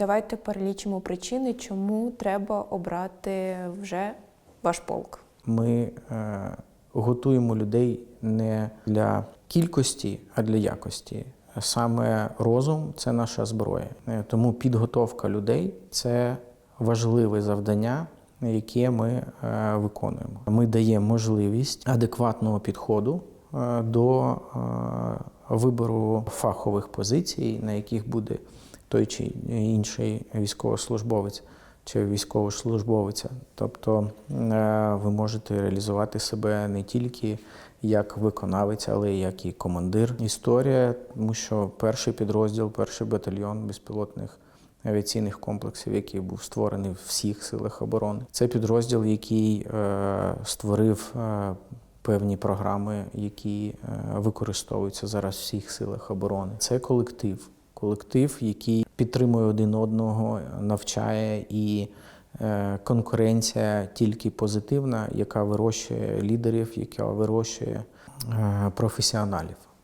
Давайте перелічимо причини, чому треба обрати вже ваш полк. Ми е, готуємо людей не для кількості, а для якості. Саме розум це наша зброя. Е, Тому підготовка людей це важливе завдання, яке ми е, виконуємо. Ми даємо можливість адекватного підходу е, до вибору фахових позицій, на яких буде той чи інший військовослужбовець чи військовослужбовиця. Тобто е, ви можете реалізувати себе не тільки як виконавець, але й як і командир. Історія, тому що перший підрозділ, перший батальйон безпілотних авіаційних комплексів, який був створений в всіх силах оборони. Це підрозділ, який е, створив е, певні програми, які е, використовуються зараз в всіх силах оборони. Це колектив. Колектив, який підтримує один одного, навчає і е, конкуренція тільки позитивна, яка вирощує лідерів, яка вирощує е, професіоналів.